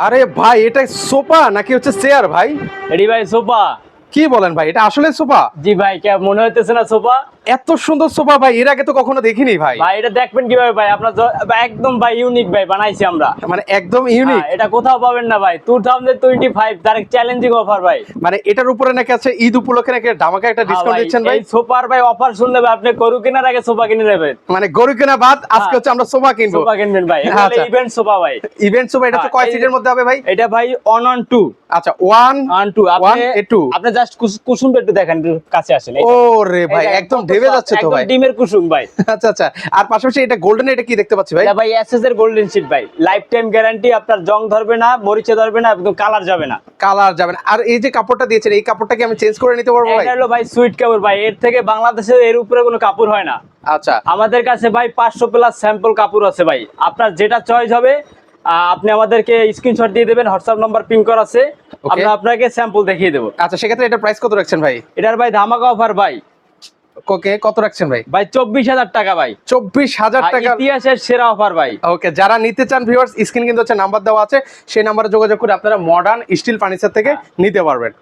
আরে ভাই এটা সোফা নাকি হচ্ছে চেয়ার ভাই? এডি ভাই সোফা। কি বলেন ভাই? এটা আসলে সোফা? জি ভাই কে মনে হইতেছে না সোফা? এত সুন্দর সোফা ভাই এর আগে তো কখনো দেখিনি ভাই। ভাই এটা দেখবেন কীভাবে ভাই? আপনার একদম ভাই ইউনিক ভাই বানাইছি আমরা। মানে একদম ইউনিক হ্যাঁ, এটা কোথাও পাবেন না ভাই। টু থাউজেন্ড টোয়েন্টি ফাইভ তার চ্যালেঞ্জিং অফার ভাই। মানে এটার উপরে নাকি আছে ঈদ উপলক্ষে নাকি ধামাকা একটা হ্যাঁ ডিসকাউন্ট দিচ্ছেন ভাই? সোফার ভাই অফার শুনলে ভাই আপনি গরু কেনার আগে সোফা কিনে নেবেন। মানে গরু কেনা বাদ আজকে হ্যাঁ। হচ্ছে আমরা সোফা কিনবো। সোফা কিনবেন ভাই। আচ্ছা। ইভেন্ট সোফা ভাই। ইভেন্ট সোফা এটা হ্যাঁ, কয় সিটের মধ্যে হবে ভাই? এটা ভাই অন অন টু আচ্ছা ওয়ান অন টু ওয়ান আপনি এ টু আপনি জাস্ট কুসুমটা একটু দেখেন কাছে আসেন। এই- ও রে ভাই একদম ঢেবে যাচ্ছে তো ভাই। ডিমের কুসুম ভাই। আচ্ছা আচ্ছা। আর পাশাপাশি এটা গোল্ডেন এটা কি দেখতে পাচ্ছি ভাই? এটা ভাই এসএস এর গোল্ডেন শিট ভাই। লাইফ টাইম গ্যারান্টি আপনার জং ধরবে না মরিচে ধরবে না একদম কালার যাবে না। কালার যাবে না। আর এই যে কাপড়টা দিয়েছেন এই কাপড়টা কি আমি চেঞ্জ করে নিতে পারব ভাই? এটা হলো ভাই সুইট কাপড় ভাই। এর থেকে বাংলাদেশে এর উপরে কোনো কাপড় হয় না। আচ্ছা। আমাদের কাছে ভাই পাঁচশো প্লাস স্যাম্পল কাপড় আছে ভাই। আপনার যেটা চয়েস হবে আহ, আপনি আমাদেরকে স্ক্রিনশট দিয়ে দেবেন হোয়াটসঅ্যাপ নাম্বার পিন করা আছে। আমরা আপনাকে স্যাম্পল দেখিয়ে দেবো। আচ্ছা সেক্ষেত্রে এটা প্রাইস কত রাখছেন ভাই? এটার ভাই ধামাকা অফার ভাই। ওকে কত রাখছেন ভাই? ভাই চব্বিশ হাজার টাকা ভাই। চব্বিশ হাজার টাকা ইতিহাসের সেরা অফার ভাই। ওকে যারা নিতে চান ভিউয়ার্স স্ক্রিন কিন্তু হচ্ছে নাম্বার দেওয়া আছে। সেই নাম্বারে যোগাযোগ করে আপনারা মডার্ন স্টিল ফার্নিচার থেকে নিতে পারবেন।